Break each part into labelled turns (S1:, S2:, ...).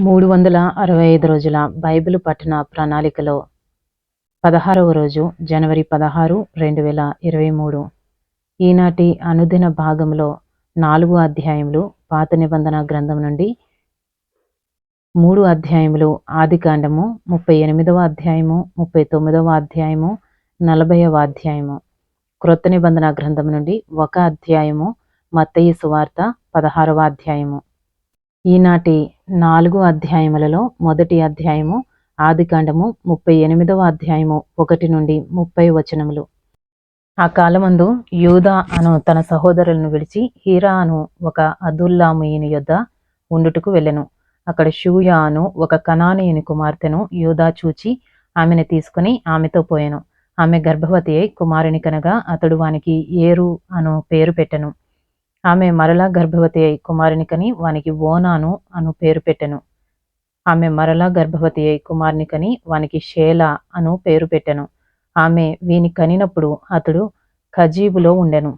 S1: మూడు వందల అరవై ఐదు రోజుల బైబిల్ పఠన ప్రణాళికలో పదహారవ రోజు జనవరి పదహారు రెండు వేల ఇరవై మూడు. ఈనాటి అనుదిన భాగంలో నాలుగు అధ్యాయములు పాత నిబంధన గ్రంథం నుండి మూడు అధ్యాయములు ఆదికాండము ముప్పై ఎనిమిదవ అధ్యాయము ముప్పై తొమ్మిదవ అధ్యాయము నలభైవ అధ్యాయము. క్రొత్త నిబంధన గ్రంథం నుండి ఒక అధ్యాయము మత్తయి సువార్త పదహారవ అధ్యాయము. ఈనాటి నాలుగు అధ్యాయములలో మొదటి అధ్యాయము ఆదికాండము ముప్పై ఎనిమిదవ అధ్యాయము ఒకటి నుండి ముప్పై వచనములు. ఆ కాలమందు యూదా అను తన సహోదరులను విడిచి హీరా అను ఒక అదుల్లాముయిని యొద్ద ఉండుటకు వెళ్ళెను. అక్కడ షూయా అను ఒక కనానీయుని కుమార్తెను యూదా చూచి ఆమెను తీసుకుని ఆమెతో పోయాను. ఆమె గర్భవతి అయి కుమారుని కనగా అతడు వానికి ఏరు అను పేరు పెట్టెను. ఆమె మరలా గర్భవతి అయి కుమారుని కని వానికి ఓనాను అను పేరు పెట్టెను. ఆమె మరలా గర్భవతి అయి కుమారుని కని వానికి షేల అను పేరు పెట్టెను. ఆమె వీని కనినప్పుడు అతడు ఖజీబులో ఉండెను.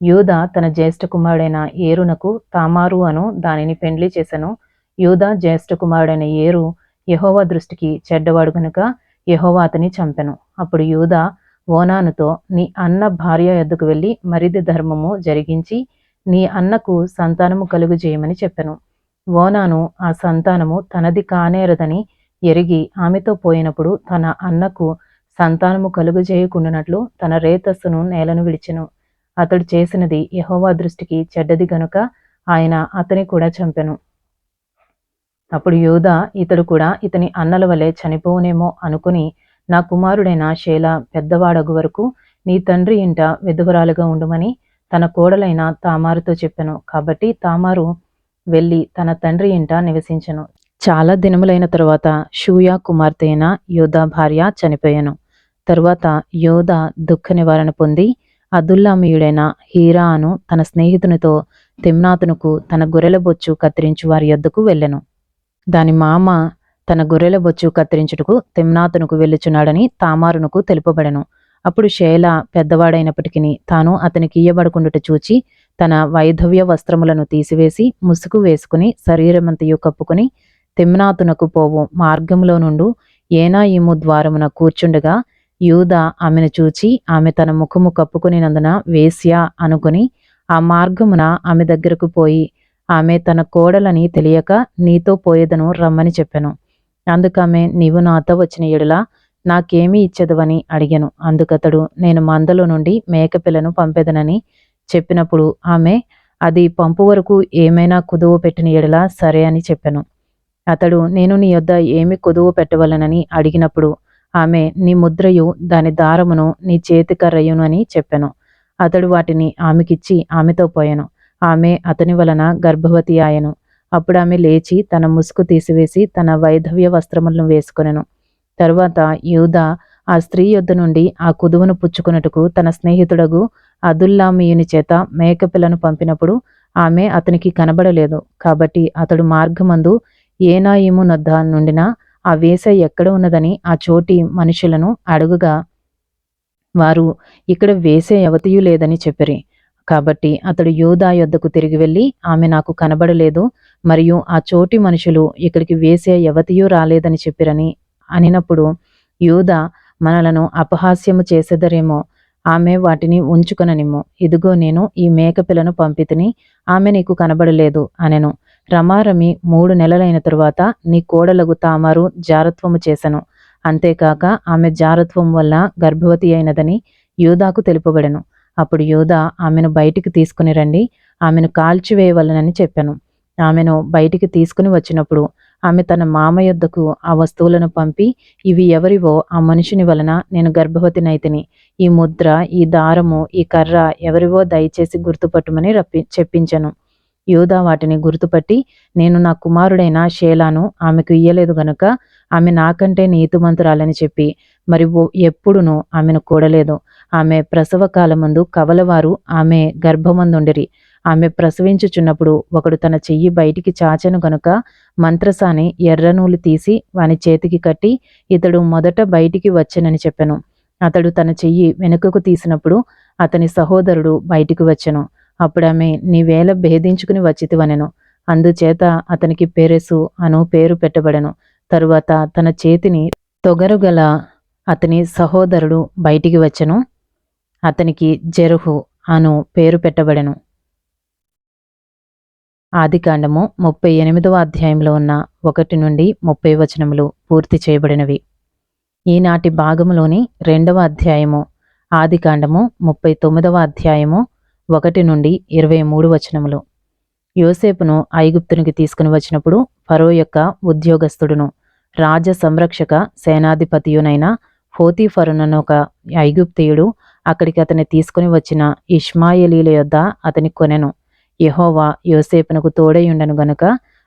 S1: యూద తన జ్యేష్ఠ కుమారుడైన ఏరునకు తామారు అను దానిని పెండ్లి చేశాను యూద జ్యేష్ఠ కుమారుడైన ఏరు యహోవా దృష్టికి చెడ్డవాడు గనుక యహోవా అతని చంపెను. అప్పుడు యూద ఓనానుతో నీ అన్న భార్య ఎద్దుకు వెళ్ళి మరిది ధర్మము జరిగించి నీ అన్నకు సంతానము కలుగు చేయమని చెప్పెను. ఓనాను ఆ సంతానము తనది కానేరదని ఎరిగి ఆమెతో పోయినప్పుడు తన అన్నకు సంతానము కలుగు చేయకుండానట్లు తన రేతస్సును నేలను విడిచెను. అతడు చేసినది యహోవా దృష్టికి చెడ్డది గనుక ఆయన అతని కూడా చంపెను. అప్పుడు యోధ ఇతడు కూడా ఇతని అన్నల వలె చనిపోవునేమో అనుకుని నా కుమారుడైన శేల పెద్దవాడగు వరకు నీ తండ్రి ఇంట విధువరాలుగా ఉండమని తన కోడలైన తామారుతో చెప్పెను. కాబట్టి తామారు వెళ్ళి తన తండ్రి ఇంట నివసించెను. చాలా దినములైన తరువాత షూయా కుమార్తె అయిన యోధా భార్య చనిపోయాను. తరువాత యోధ దుఃఖ నివారణ పొంది అదుల్లామీయుడైన హీరా అను తన స్నేహితునితో తిమ్నాతునకు తన గొర్రెల బొచ్చు కత్తిరించు వారి యొద్దకు వెళ్ళెను. దాని మామ తన గొర్రెల బొచ్చు కత్తిరించుటకు తిమ్నాతునకు వెళ్ళుచున్నాడని తామారునకు తెలుపబడెను. అప్పుడు శేల పెద్దవాడైనప్పటికీ తాను అతనికి ఇయ్యబడుకుండుట చూచి తన వైధవ్య వస్త్రములను తీసివేసి ముసుగు వేసుకుని శరీరమంతయు కప్పుకుని తిమ్నాతునకు పోవు మార్గంలో నుండు ఏనాయిము ద్వారమున కూర్చుండగా యూద ఆమెను చూచి ఆమె తన ముఖము కప్పుకునినందున వేశ్య అనుకుని ఆ మార్గమున ఆమె దగ్గరకు పోయి ఆమె తన కోడలని తెలియక నీతో పోయేదను రమ్మని చెప్పాను. అందుకమే నీవు నాతో వచ్చిన ఎడులా నాకేమీ ఇచ్చేదవని అడిగాను. అందుకతడు నేను మందలో నుండి మేకపిల్లను పంపెదనని చెప్పినప్పుడు ఆమె అది పంపు వరకు ఏమైనా కుదువ పెట్టిన ఎడలా సరే అని చెప్పాను. అతడు నేను నీ యొద్ద ఏమి కుదువ పెట్టవలనని అడిగినప్పుడు ఆమె నీ ముద్రయు దాని దారమును నీ చేతికర్రయును అని చెప్పాను. అతడు వాటిని ఆమెకిచ్చి ఆమెతో పోయాను. ఆమె అతని వలన గర్భవతి ఆయను అప్పుడు ఆమె లేచి తన ముసుగు తీసివేసి తన వైధవ్య వస్త్రములను వేసుకొనెను. తరువాత యూద ఆ స్త్రీ యొద్ద నుండి ఆ కుదువను పుచ్చుకున్నట్టుకు తన స్నేహితుడగు అదుల్లామీయుని చేత మేకపిల్లను పంపినప్పుడు ఆమె అతనికి కనబడలేదు. కాబట్టి అతడు మార్గమందు ఏనాయిము నొద్ద నుండిన ఆ వేస ఎక్కడ ఉన్నదని ఆ చోటి మనుషులను అడుగుగా వారు ఇక్కడ వేసే యవతియు లేదని చెప్పిరి. కాబట్టి అతడు యోధా యొద్దకు తిరిగి వెళ్ళి ఆమె నాకు కనబడలేదు మరియు ఆ చోటి మనుషులు ఇక్కడికి వేసే యవతియు రాలేదని చెప్పిరని అనినప్పుడు యూద మనలను అపహాస్యము చేసేదరేమో ఆమె వాటిని ఉంచుకొననిమ్ము. ఇదిగో నేను ఈ మేకపిల్లను పంపితిని ఆమె నీకు కనబడలేదు అనెను. రమారమి మూడు నెలలైన తరువాత నీ కోడలగు తామారు జారత్వము చేశను అంతేకాక ఆమె జారత్వం వల్ల గర్భవతి అయినదని యూదాకు తెలుపబడెను. అప్పుడు యూదా ఆమెను బయటికి తీసుకుని రండి ఆమెను కాల్చివేయవలనని చెప్పాను. ఆమెను బయటికి తీసుకుని వచ్చినప్పుడు ఆమె తన మామ యొద్దకు ఆ వస్తువులను పంపి ఇవి ఎవరివో ఆ మనుషుని వలన నేను గర్భవతినైతిని. ఈ ముద్ర ఈ దారము ఈ కర్ర ఎవరివో దయచేసి గుర్తుపట్టుమని రప్పి చెప్పించను. యూదా వాటిని గుర్తుపట్టి నేను నా కుమారుడైన షేలాను ఆమెకు ఇయ్యలేదు గనుక ఆమె నాకంటే నీతిమంతురాలని చెప్పి మరి ఎప్పుడునూ ఆమెను కూడలేదు. ఆమె ప్రసవ కాలమందు కవలవారు ఆమె గర్భమందుండిరి. ఆమె ప్రసవించుచున్నప్పుడు ఒకడు తన చెయ్యి బయటికి చాచెను గనుక మంత్రసాని ఎర్రనూలు తీసి వాని చేతికి కట్టి ఇతడు మొదట బయటికి వచ్చెనని చెప్పెను. అతడు తన చెయ్యి వెనుకకు తీసినప్పుడు అతని సహోదరుడు బయటికి వచ్చెను. అప్పుడు నీవేళ భేదించుకుని వచ్చితివనెను. అందుచేత అతనికి పేరెసు అను పేరు పెట్టబడెను. తరువాత తన చేతిని తొగరుగల అతని సహోదరుడు బయటికి వచ్చెను. అతనికి జెరుహు అను పేరు పెట్టబడెను. ఆదికాండము ముప్పై ఎనిమిదవ అధ్యాయంలో ఉన్న ఒకటి నుండి ముప్పై వచనములు పూర్తి చేయబడినవి. ఈనాటి భాగములోని రెండవ అధ్యాయము ఆదికాండము ముప్పై తొమ్మిదవ అధ్యాయము ఒకటి నుండి ఇరవై మూడు వచనములు. యోసేపును ఐగుప్తునికి తీసుకుని వచ్చినప్పుడు ఫరో యొక్క ఉద్యోగస్తుడును రాజ సంరక్షక సేనాధిపతియునైన ఫోతీఫరునను ఒక ఐగుప్తియుడు అక్కడికి అతని తీసుకుని వచ్చిన ఇష్మాయలీల యొద్ద అతని కొనెను. యహోవా యోసేపునకు తోడయుండను గనుక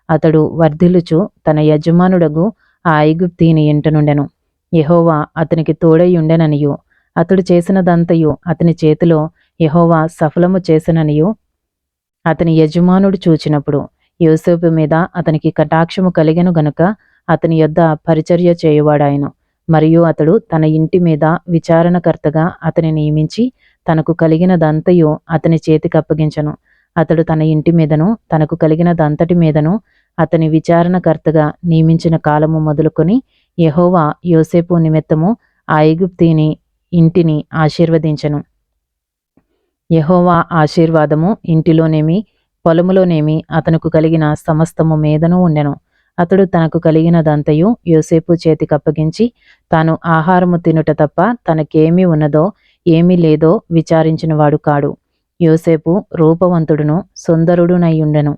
S1: అతడు వర్ధిల్లుచు తన యజమానుడగు ఆ ఐగుప్తిని ఇంటనుండెను యహోవా అతనికి తోడయుండెననియు అతడు చేసినదంతయు అతని చేతిలో యహోవా సఫలము చేసిననియు అతని యజమానుడు చూచినప్పుడు యోసేపు మీద అతనికి కటాక్షము కలిగెను గనుక అతని యొద్ద పరిచర్య చేయువాడాయను. మరియు అతడు తన ఇంటి మీద విచారణకర్తగా అతని నియమించి తనకు కలిగినదంతయు అతని చేతికి అప్పగించను. అతడు తన ఇంటి మీదను తనకు కలిగినదంతటి మీదను అతని విచారణకర్తగా నియమించిన కాలము మొదలుకొని యహోవా యోసేపు నిమిత్తము ఆ ఐగుప్తిని ఇంటిని ఆశీర్వదించను. యహోవా ఆశీర్వాదము ఇంటిలోనేమి పొలములోనేమి అతనుకు కలిగిన సమస్తము మీదను ఉండెను. అతడు తనకు కలిగినదంతయు యోసేపు చేతికి అప్పగించి తాను ఆహారము తినుట తప్ప తనకేమి ఉన్నదో ఏమీ లేదో విచారించినవాడు కాడు. యోసేపు రూపవంతుడును సుందరుడునయ్యుండెను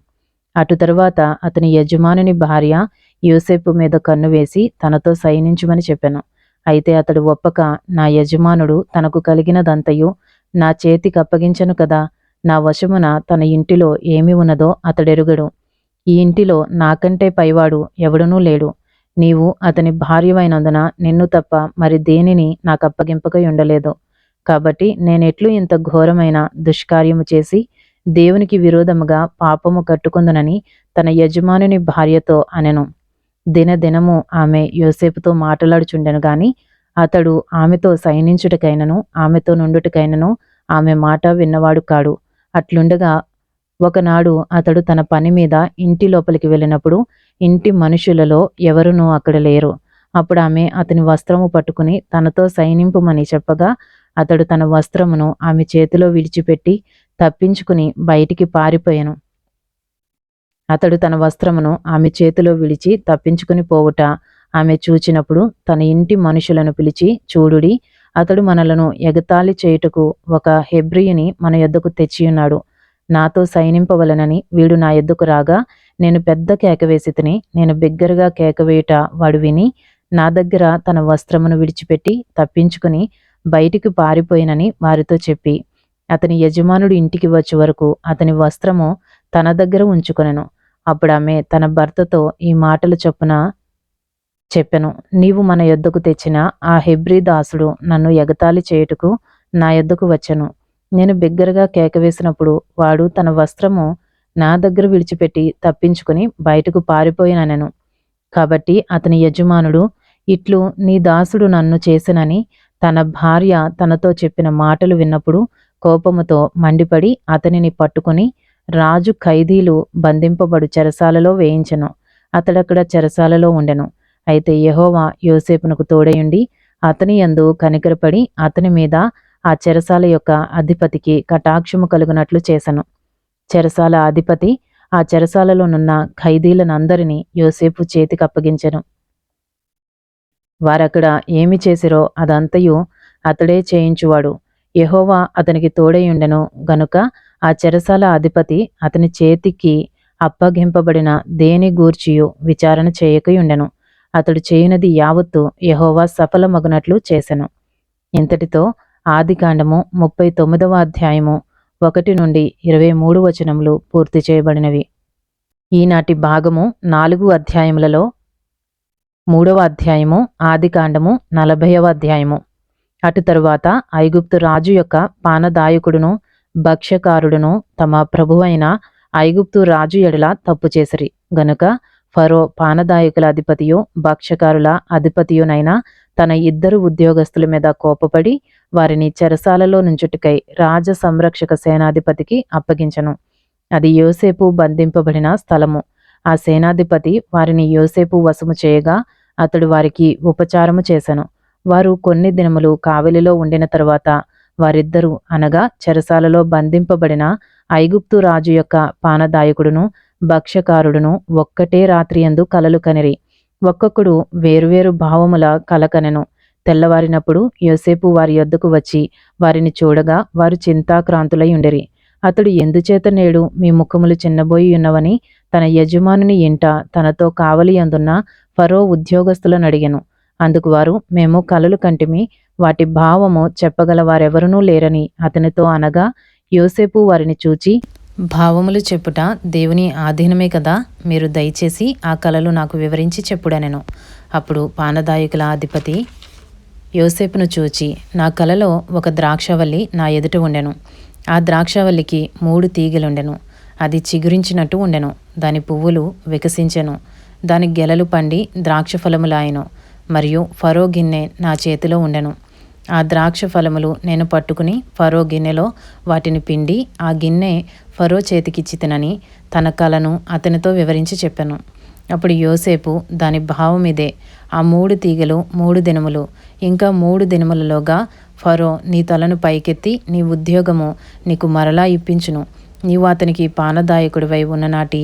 S1: అటు తరువాత అతని యజమానుని భార్య యోసేపు మీద కన్ను వేసి తనతో సైనించుమని చెప్పాను. అయితే అతడు ఒప్పక నా యజమానుడు తనకు కలిగినదంతయు నా చేతికి అప్పగించను కదా నా వశమున తన ఇంటిలో ఏమి ఉన్నదో అతడెరుగడు. ఈ ఇంటిలో నాకంటే పైవాడు ఎవడనూ లేడు. నీవు అతని భార్యవైనందున నిన్ను తప్ప మరి దేనిని నాకు అప్పగింపకై ఉండలేదు కాబట్టి నేనెట్లు ఇంత ఘోరమైన దుష్కార్యము చేసి దేవునికి విరోధముగా పాపము కట్టుకుందనని తన యజమానుని భార్యతో అనెను. దినదినము ఆమె యోసేపుతో మాట్లాడుచుండెను గాని అతడు ఆమెతో సైనించుటకైనను ఆమెతో నుండుటకైనను ఆమె మాట విన్నవాడు కాడు. అట్లుండగా ఒకనాడు అతడు తన పని మీద ఇంటి లోపలికి వెళ్ళినప్పుడు ఇంటి మనుషులలో ఎవరునూ అక్కడ లేరు. అప్పుడు ఆమె అతని వస్త్రము పట్టుకుని తనతో సైనింపుమని చెప్పగా అతడు తన వస్త్రమును ఆమె చేతిలో విడిచిపెట్టి తప్పించుకుని బయటికి పారిపోయాను. అతడు తన వస్త్రమును ఆమె చేతిలో విడిచి తప్పించుకుని పోవుట ఆమె చూచినప్పుడు తన ఇంటి మనుషులను పిలిచి చూడుడి అతడు మనలను ఎగతాళి చేయుటకు ఒక హెబ్రియుని మన యొద్దకు తెచ్చియున్నాడు. నాతో సైనింపవలనని వీడు నా ఎద్దుకు రాగా నేను పెద్ద కేక వేసి తిని నేను బిగ్గరగా కేక వేయుట వాడు విని నా దగ్గర తన వస్త్రమును విడిచిపెట్టి తప్పించుకుని బయటికి పారిపోయినని వారితో చెప్పి అతని యజమానుడు ఇంటికి వచ్చే వరకు అతని వస్త్రము తన దగ్గర ఉంచుకొనెను. అప్పుడు ఆమె తన భర్తతో ఈ మాటలు చొప్పున చెప్పెను నీవు మన యొద్దకు తెచ్చిన ఆ హెబ్రీ దాసుడు నన్ను ఎగతాళి చేయుటకు నా యొద్దకు వచ్చెను. నేను బిగ్గరగా కేకవేసినప్పుడు వాడు తన వస్త్రము నా దగ్గర విడిచిపెట్టి తప్పించుకుని బయటకు పారిపోయిననెను. కాబట్టి అతని యజమానుడు ఇట్లు నీ దాసుడు నన్ను చేసినని తన భార్య తనతో చెప్పిన మాటలు విన్నప్పుడు కోపముతో మండిపడి అతనిని పట్టుకుని రాజు ఖైదీలు బంధింపబడు చెరసాలలో వేయించెను. అతడక్కడ చెరసాలలో ఉండెను. అయితే యహోవా యోసేపునకు తోడయుండి అతని యందు కనికరపడి అతని మీద ఆ చెరసాల యొక్క అధిపతికి కటాక్షము కలుగునట్లు చేశను చెరసాల అధిపతి ఆ చెరసాలలోనున్న ఖైదీలనందరినీ యోసేపు చేతికి అప్పగించెను. వారక్కడ ఏమి చేసిరో అదంతయు అతడే చేయించువాడు. యహోవా అతనికి తోడయుండెను గనుక ఆ చెరసాల అధిపతి అతని చేతికి అప్పగింపబడిన దేని గూర్చియు విచారణ చేయకయుండెను. అతడు చేయనది యావత్తు యహోవా సఫలమగునట్లు చేసెను. ఇంతటితో ఆదికాండము ముప్పై తొమ్మిదవ అధ్యాయము ఒకటి నుండి ఇరవై మూడు వచనములు పూర్తి చేయబడినవి. ఈనాటి భాగము నాలుగు అధ్యాయములలో మూడవ అధ్యాయము ఆదికాండము నలభైవ అధ్యాయము. అటు తరువాత ఐగుప్తు రాజు యొక్క పానదాయకుడును భక్ష్యకారుడును తమ ప్రభువైన ఐగుప్తు రాజు ఎడల తప్పు చేసిరి. గనుక ఫరో పానదాయకుల అధిపతియు భక్ష్యకారుల అధిపతియునైనా తన ఇద్దరు ఉద్యోగస్తుల మీద కోపపడి వారిని చెరసాలలో నుంచుటికై రాజ సంరక్షక సేనాధిపతికి అప్పగించను. అది యోసేపు బంధింపబడిన స్థలము. ఆ సేనాధిపతి వారిని యోసేపు వశము చేయగా అతడు వారికి ఉపచారము చేశను వారు కొన్ని దినములు కావలిలో ఉండిన తరువాత వారిద్దరూ అనగా చెరసాలలో బంధింపబడిన ఐగుప్తు రాజు యొక్క పానదాయకుడును భక్ష్యకారుడును ఒక్కటే రాత్రియందు కలలు కనిరి. ఒక్కొక్కడు వేరువేరు భావముల కలకనెను. తెల్లవారినప్పుడు యోసేపు వారి యొద్దకు వచ్చి వారిని చూడగా వారు చింతాక్రాంతులై ఉండిరి. అతడు ఎందుచేత నేడు మీ ముఖములు చిన్నబోయి ఉన్నవని తన యజమానుని ఇంట తనతో కావలి అందున్న ఫరో ఉద్యోగస్తులను అడిగెను. అందుకు వారు మేము కలలు కంటిమి వాటి భావము చెప్పగల వారెవరనూ లేరని అతనితో అనగా యోసేపు వారిని చూచి భావములు చెప్పుట దేవుని ఆధీనమే కదా మీరు దయచేసి ఆ కలలు నాకు వివరించి చెప్పుడనెను. అప్పుడు పానదాయకుల అధిపతి యోసేపును చూచి నా కలలో ఒక ద్రాక్షవల్లి నా ఎదుట ఉండెను. ఆ ద్రాక్షవల్లికి మూడు తీగలుండెను. అది చిగురించినట్టు ఉండెను. దాని పువ్వులు వికసించెను. దాని గెలలు పండి ద్రాక్ష ఫలములాయను మరియు ఫరో గిన్నె నా చేతిలో ఉండెను. ఆ ద్రాక్ష ఫలములు నేను పట్టుకుని ఫరో గిన్నెలో వాటిని పిండి ఆ గిన్నె ఫరో చేతికిచ్చి తినని తన కలను అతనితో వివరించి చెప్పాను. అప్పుడు యోసేపు దాని భావం ఇదే ఆ మూడు తీగలు మూడు దినములు ఇంకా మూడు దినములలోగా ఫరో నీ తలను పైకెత్తి నీ ఉద్యోగము నీకు మరలా ఇప్పించును. నీవు అతనికి పానదాయకుడివై ఉన్ననాటి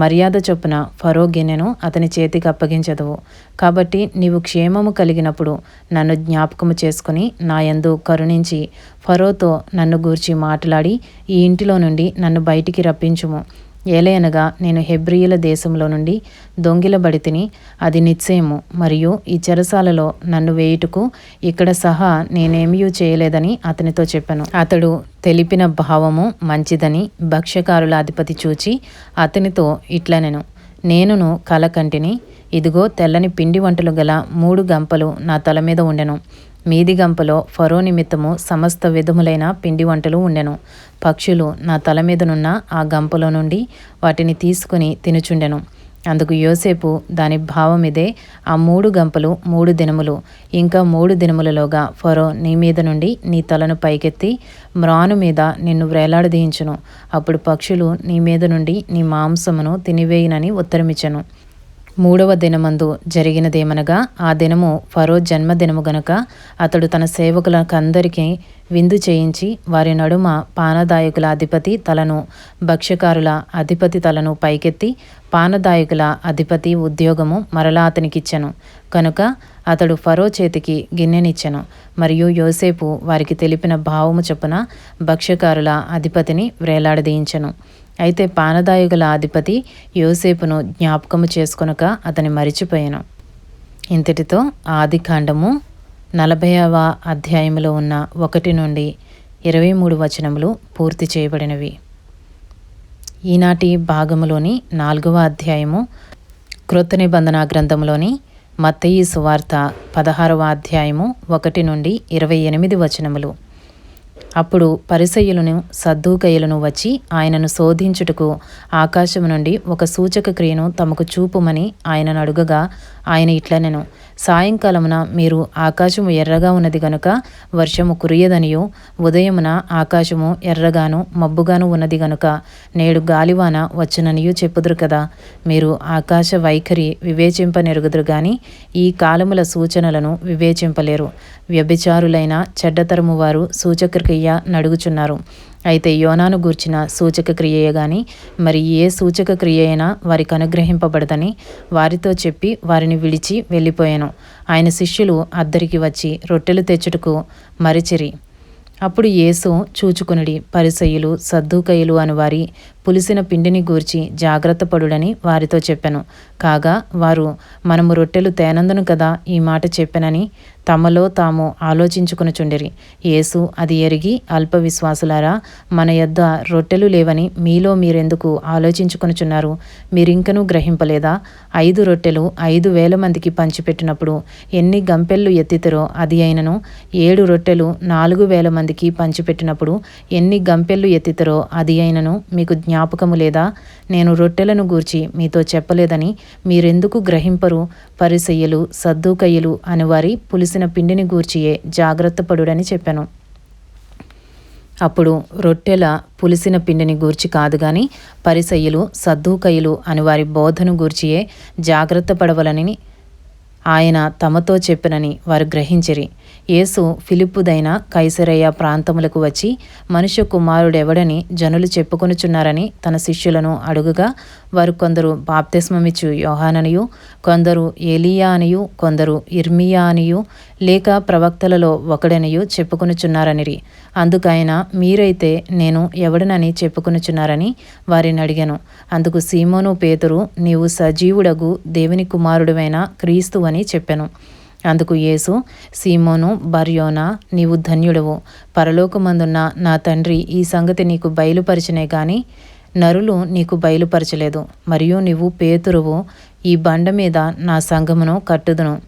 S1: మర్యాద చొప్పున ఫరో గిన్నెను అతని చేతికి అప్పగించదువు. కాబట్టి నీవు క్షేమము కలిగినప్పుడు నన్ను జ్ఞాపకము చేసుకుని నా యందు కరుణించి ఫరోతో నన్ను గూర్చి మాట్లాడి ఈ ఇంటిలో నుండి నన్ను బయటికి రప్పించుము. ఏలయనగా నేను హెబ్రియుల దేశంలో నుండి దొంగిలబడి తిని అది నిశ్చయము మరియు ఈ చెరసాలలో నన్ను వేయుటకు ఇక్కడ సహా నేనేమీ చేయలేదని అతనితో చెప్పాను. అతడు తెలిపిన భావము మంచిదని భక్ష్యకారుల అధిపతి చూచి అతనితో ఇట్లనెను నేనును కలకంటిని ఇదిగో తెల్లని పిండి వంటలు గల మూడు గంపలు నా తల మీద ఉండెను. మీది గంపలో ఫరో నిమిత్తము సమస్త విధములైన పిండి వంటలు ఉండెను. పక్షులు నా తల మీదనున్న ఆ గంపలో నుండి వాటిని తీసుకుని తినుచుండెను. అందుకు యోసేపు దాని భావం ఇదే ఆ మూడు గంపలు మూడు దినములు. ఇంకా మూడు దినములలోగా ఫరో నీ మీద నుండి నీ తలను పైకెత్తి మ్రాను మీద నిన్ను వ్రేలాడదీయించును అప్పుడు పక్షులు నీ మీద నుండి నీ మాంసమును తినివేయునని ఉత్తరమిచ్చను. మూడవ దినమందు జరిగినదేమనగా ఆ దినము ఫరో జన్మదినము గనక అతడు తన సేవకులకందరికీ విందు చేయించి వారి నడుమ పానదాయకుల అధిపతి తలను భక్ష్యకారుల అధిపతి తలను పైకెత్తి పానదాయకుల అధిపతి ఉద్యోగము మరలా అతనికిచ్చెను. కనుక అతడు ఫరో చేతికి గిన్నెనిచ్చెను. మరియు యోసేపు వారికి తెలిపిన భావము చొప్పున భక్ష్యకారుల అధిపతిని వ్రేలాడదీయించెను అయితే పానదాయకుల అధిపతి యోసేపును జ్ఞాపకము చేసుకొనక అతని మరిచిపోయాను. ఇంతటితో ఆది కాండము నలభైవ అధ్యాయములో ఉన్న ఒకటి నుండి ఇరవై మూడు వచనములు పూర్తి చేయబడినవి. ఈనాటి భాగములోని నాలుగవ అధ్యాయము క్రొత్త నిబంధన గ్రంథంలోని మత్తయి సువార్త పదహారవ అధ్యాయము ఒకటి నుండి ఇరవై ఎనిమిది వచనములు. అప్పుడు పరిసయ్యులను సద్దూకయ్యులను వచ్చి ఆయనను శోధించుటకు ఆకాశము నుండి ఒక సూచక క్రియను తమకు చూపుమని ఆయనను అడుగగా ఆయన ఇట్లనెను. సాయంకాలమున మీరు ఆకాశము ఎర్రగా ఉన్నది గనుక వర్షము కురియదనియు ఉదయమున ఆకాశము ఎర్రగాను మబ్బుగాను ఉన్నది గనుక నేడు గాలివాన వచ్చుననియు చెప్పుదురు కదా. మీరు ఆకాశ వైఖరి వివేచింపనెరుగుదురు గాని ఈ కాలముల సూచనలను వివేచింపలేరు. వ్యభిచారులైన చెడ్డతరము వారు సూచక్రియ నడుగుచున్నారు. అయితే యోనాను గూర్చిన సూచక క్రియయే గాని మరి ఏ సూచక క్రియ అయినా వారికి అనుగ్రహింపబడదని వారితో చెప్పి వారిని విడిచి వెళ్ళిపోయాను. ఆయన శిష్యులు అద్దరికి వచ్చి రొట్టెలు తెచ్చుటకు మరిచిరి. అప్పుడు యేసు చూచుకునుడి పరిసయులు సద్దుకయులు అని వారి పులిసిన పిండిని గూర్చి జాగ్రత్త పడుడని వారితో చెప్పాను. కాగా వారు మనము రొట్టెలు తేనందును కదా ఈ మాట చెప్పనని తమలో తాము ఆలోచించుకునుచుండిరి యేసు అది ఎరిగి అల్ప విశ్వాసులారా మన యొద్ద రొట్టెలు లేవని మీలో మీరెందుకు ఆలోచించుకొనుచున్నారు మీరింకనూ గ్రహింపలేదా? ఐదు రొట్టెలు ఐదు వేల మందికి పంచిపెట్టినప్పుడు ఎన్ని గంపెళ్ళు ఎత్తితరో అది అయినను ఏడు రొట్టెలు నాలుగు వేల మందికి పంచిపెట్టినప్పుడు ఎన్ని గంపెళ్ళు ఎత్తితరో అది అయినను మీకు జ్ఞాపకము లేదా? నేను రొట్టెలను గూర్చి మీతో చెప్పలేదని మీరెందుకు గ్రహింపరు? పరిసయ్యలు సద్దుకయ్యలు అని వారి పులిసిన పిండిని గూర్చియే జాగ్రత్త పడుడని చెప్పాను. అప్పుడు రొట్టెల పులిసిన పిండిని గూర్చి కాదు గాని పరిసయ్యులు సద్దూకయ్యులు అని వారి బోధను గూర్చియే జాగ్రత్త పడవలనని ఆయన తమతో చెప్పినని వారు గ్రహించిరి. యేసు ఫిలిప్పుదైన కైసరయ్య ప్రాంతములకు వచ్చి మనుష్య కుమారుడెవడని జనులు చెప్పుకొనుచున్నారని తన శిష్యులను అడుగుగా వారు కొందరు బాప్తిస్మమిచ్చు యోహాననియు కొందరు ఏలియా అనియు కొందరు ఇర్మియా అనియు లేక ప్రవక్తలలో ఒకడనియు చెప్పుకొనుచున్నారనిరి. అందుకైన మీరైతే నేను ఎవడనని చెప్పుకొనుచున్నారని వారిని అడిగాను. అందుకు సీమోను పేతురు నీవు సజీవుడగు దేవుని కుమారుడువైన క్రీస్తు అని చెప్పాను. అందుకు యేసు సీమోను బర్యోనా నీవు ధన్యుడవు. పరలోకమందున్న నా తండ్రి ఈ సంగతి నీకు బయలుపరిచినే గాని నరులు నీకు బయలుపరచలేదు మరియు నీవు పేతురువు ఈ బండ మీద నా సంఘమును కట్టుదును.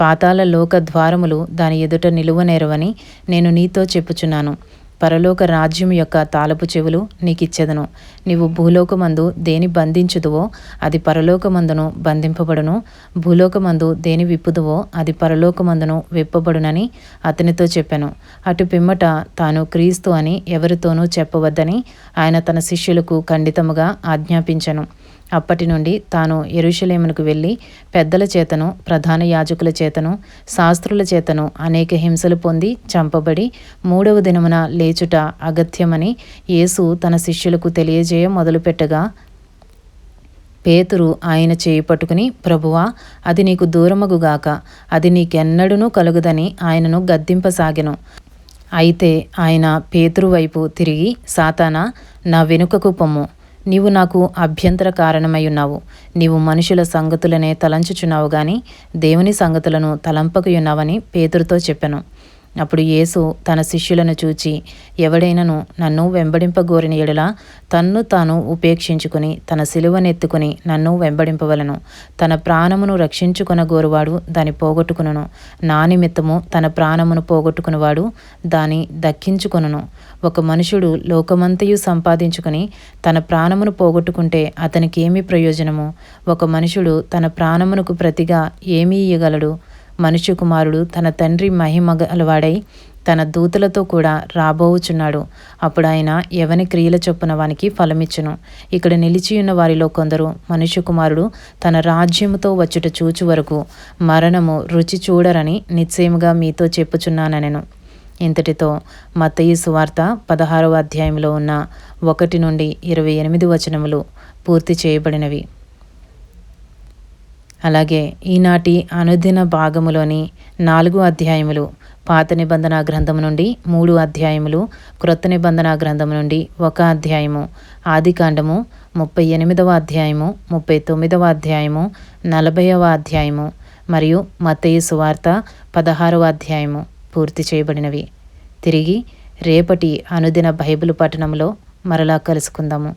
S1: పాతాల లోక ద్వారములు దాని ఎదుట నిలువనేరవని నేను నీతో చెప్పుచున్నాను. పరలోక రాజ్యం యొక్క తాలపు చెవులు నీకిచ్చెదను. నీవు భూలోకమందు దేని బంధించుదువో అది పరలోకమందును బంధింపబడును. భూలోకమందు దేని విప్పుదువో అది పరలోకమందును విప్పబడునని అతనితో చెప్పాను. అటు పిమ్మట తాను క్రీస్తు అని ఎవరితోనూ చెప్పవద్దని ఆయన తన శిష్యులకు ఖండితముగా ఆజ్ఞాపించను. అప్పటి నుండి తాను ఎరుషలేమునకు వెళ్ళి పెద్దల చేతను ప్రధాన యాజకుల చేతను శాస్త్రుల చేతను అనేక హింసలు పొంది చంపబడి మూడవ దినమున లేచుట అగత్యమని యేసు తన శిష్యులకు తెలియజేయ మొదలుపెట్టగా పేతురు ఆయన చేయి పట్టుకుని ప్రభువా అది నీకు దూరమగుగాక అది నీకెన్నడూనూ కలుగుదని ఆయనను గద్దింపసాగెను. అయితే ఆయన పేతురు వైపు తిరిగి సాతానా నా వెనుకకు పొమ్ము. నీవు నాకు అభ్యంతర కారణమై ఉన్నావు. నీవు మనుషుల సంగతులనే తలంచుచున్నావు గాని దేవుని సంగతులను తలంపకయున్నావని పేతురుతో చెప్పాను. అప్పుడు యేసు తన శిష్యులను చూచి ఎవడైనను నన్ను వెంబడింపగోరిన ఎడల తన్ను తాను ఉపేక్షించుకుని తన సిలువనెత్తుకుని నన్ను వెంబడింపవలను. తన ప్రాణమును రక్షించుకొనగోరువాడు దాని పోగొట్టుకును నా నిమిత్తము తన ప్రాణమును పోగొట్టుకునివాడు దాని దక్కించుకొనును. ఒక మనుషుడు లోకమంతయు సంపాదించుకుని తన ప్రాణమును పోగొట్టుకుంటే అతనికి ఏమి ప్రయోజనము? ఒక మనుషుడు తన ప్రాణమునకు ప్రతిగా ఏమీ ఇయ్యగలడు? మనుష్య కుమారుడు తన తండ్రి మహిమ గలవాడై తన దూతలతో కూడా రాబోవుచున్నాడు అప్పుడు ఆయన ఎవని క్రియల చొప్పున వానికి ఫలమిచ్చును. ఇక్కడ నిలిచియున్న వారిలో కొందరు మనుష్య కుమారుడు తన రాజ్యముతో వచ్చుట చూచు వరకు మరణము రుచి చూడరని నిశ్చయముగా మీతో చెప్పుచున్నానెను ఇంతటితో మత్తయి సువార్త పదహారవ అధ్యాయంలో ఉన్న ఒకటి నుండి ఇరవై ఎనిమిది వచనములు పూర్తి చేయబడినవి. అలాగే ఈనాటి అనుదిన భాగములోని నాలుగు అధ్యాయములు పాత నిబంధన గ్రంథం నుండి మూడు అధ్యాయములు క్రొత్త నిబంధన గ్రంథం నుండి ఒక అధ్యాయము ఆదికాండము ముప్పై ఎనిమిదవ అధ్యాయము ముప్పై తొమ్మిదవ అధ్యాయము నలభైవ అధ్యాయము మరియు మత్తయి సువార్త పదహారవ అధ్యాయము పూర్తి చేయబడినవి. తిరిగి రేపటి అనుదిన బైబిల్ పఠనంలో మరలా కలుసుకుందాము.